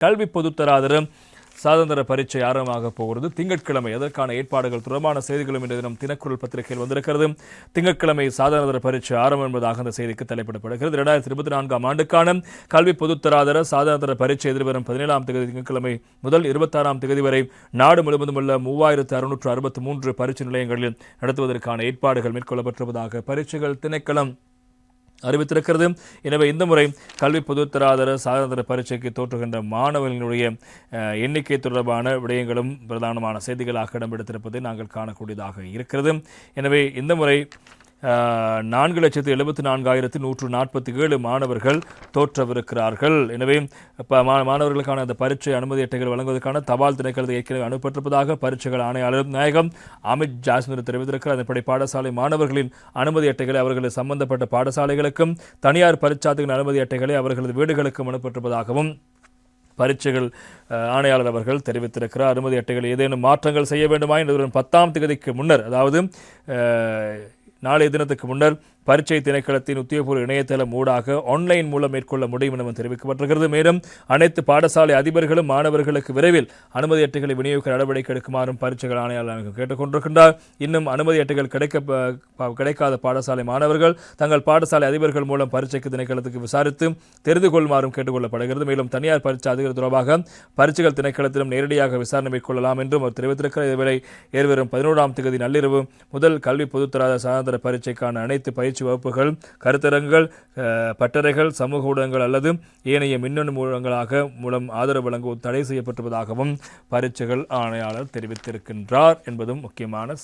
கல்வி பொதுத்தராதர சாதந்திர பரீட்சை ஆரம்பமாக போகிறது. திங்கட்கிழமை அதற்கான ஏற்பாடுகள் தொடர்பான செய்திகளும் இன்றைய தினம் தினக்குரல் பத்திரிகையில் வந்திருக்கிறது. திங்கட்கிழமை சாதாரண பரீட்சை ஆரம்பம் என்பதாக அந்த செய்திக்கு தலைப்பிடப்படுகிறது. இரண்டாயிரத்தி இருபத்தி நான்காம் ஆண்டுக்கான கல்வி பொதுத்தராதர சாதாரண பரீட்சை எதிர்வரும் பதினேழாம் தேதி திங்கட்கிழமை முதல் இருபத்தாறாம் தேதி வரை நாடு முழுவதும் உள்ள மூவாயிரத்து அறுநூற்று அறுபத்தி மூன்று பரீட்சை நிலையங்களில் நடத்துவதற்கான ஏற்பாடுகள் மேற்கொள்ளப்பட்டிருப்பதாக பரீட்சைகள் திணைக்களம் அறிவித்திருக்கிறது. எனவே இந்த முறை கல்வி பொதுத்தராதர சாதாரண பரீட்சைக்கு தோற்றுகின்ற மாணவர்களுடைய எண்ணிக்கை தொடர்பான விடயங்களும் பிரதானமான செய்திகளாக இடம்பெடுத்திருப்பதை நாங்கள் காணக்கூடியதாக இருக்கிறது. எனவே இந்த முறை நான்கு லட்சத்து எழுபத்தி நான்காயிரத்து நூற்று நாற்பத்தி ஏழு மாணவர்கள் தோற்றவிருக்கிறார்கள். எனவே ப- மா- மாணவர்களுக்கான அந்த பரீட்சை அனுமதி அட்டைகள் வழங்குவதற்கான தபால் திணைக்களத்தை ஏற்கனவே அனுப்பப்பட்டிருப்பதாக பரீட்சைகள் ஆணையாளர் நாயகம் அமித் ஜாஸ்மீர் தெரிவித்திருக்கிறார். அதன்படி பாடசாலை மாணவர்களின் அனுமதி அட்டைகளை அவர்களது சம்பந்தப்பட்ட பாடசாலைகளுக்கும் தனியார் பரீட்சார்த்திகளின் அனுமதி அட்டைகளை அவர்களது வீடுகளுக்கும் அனுப்பப்பட்டிருப்பதாகவும் பரீட்சைகள் ஆணையாளர் அவர்கள் தெரிவித்திருக்கிறார். அனுமதி அட்டைகள் ஏதேனும் மாற்றங்கள் செய்ய வேண்டுமா? என்று பத்தாம் தேதிக்கு முன்னர் அதாவது நாளைய தினத்துக்கு முன்னர் பரீட்சை திணைக்களத்தின் உத்தியோகபூர்வ இணையதளம் ஊடாக ஆன்லைன் மூலம் மேற்கொள்ள முடியும் எனவும் தெரிவிக்கப்பட்டிருக்கிறது. மேலும் அனைத்து பாடசாலை அதிபர்களும் மாணவர்களுக்கு விரைவில் அனுமதி அட்டைகளை விநியோகிக்க நடவடிக்கை எடுக்குமாறும் பரீட்சைகள் ஆணையாளர் கேட்டுக்கொண்டிருக்கின்றார். இன்னும் அனுமதி அட்டைகள் கிடைக்க கிடைக்காத பாடசாலை மாணவர்கள் தங்கள் பாடசாலை அதிபர்கள் மூலம் பரீட்சைக்கு திணைக்களத்துக்கு விசாரித்து தெரிந்து கொள்ளுமாறும் கேட்டுக்கொள்ளப்படுகிறது. மேலும் தனியார் பரீட்சை அதிகாரி தொடர்பாக பரீட்சைகள் திணைக்களத்திலும் நேரடியாக விசாரணை மேற்கொள்ளலாம் என்றும் அவர் தெரிவித்திருக்கிறார். இதுவரை எதிர்வரும் பதினோராம் தேதி நள்ளிரவு முதல் கல்வி பொதுத்தராத சாதாரண பரீட்சைக்கான அனைத்து பயிற்சி வகுப்புகள் கருத்தரங்குகள் பட்டறைகள் சமூக ஊடகங்கள் அல்லது ஏனைய மின்னணு மூலங்களாக மூலம் ஆதரவு வழங்க தடை செய்யப்பட்டுள்ளதாகவும் பரீட்சைகள் ஆணையாளர் தெரிவித்திருக்கின்றார் என்பதும் முக்கியமான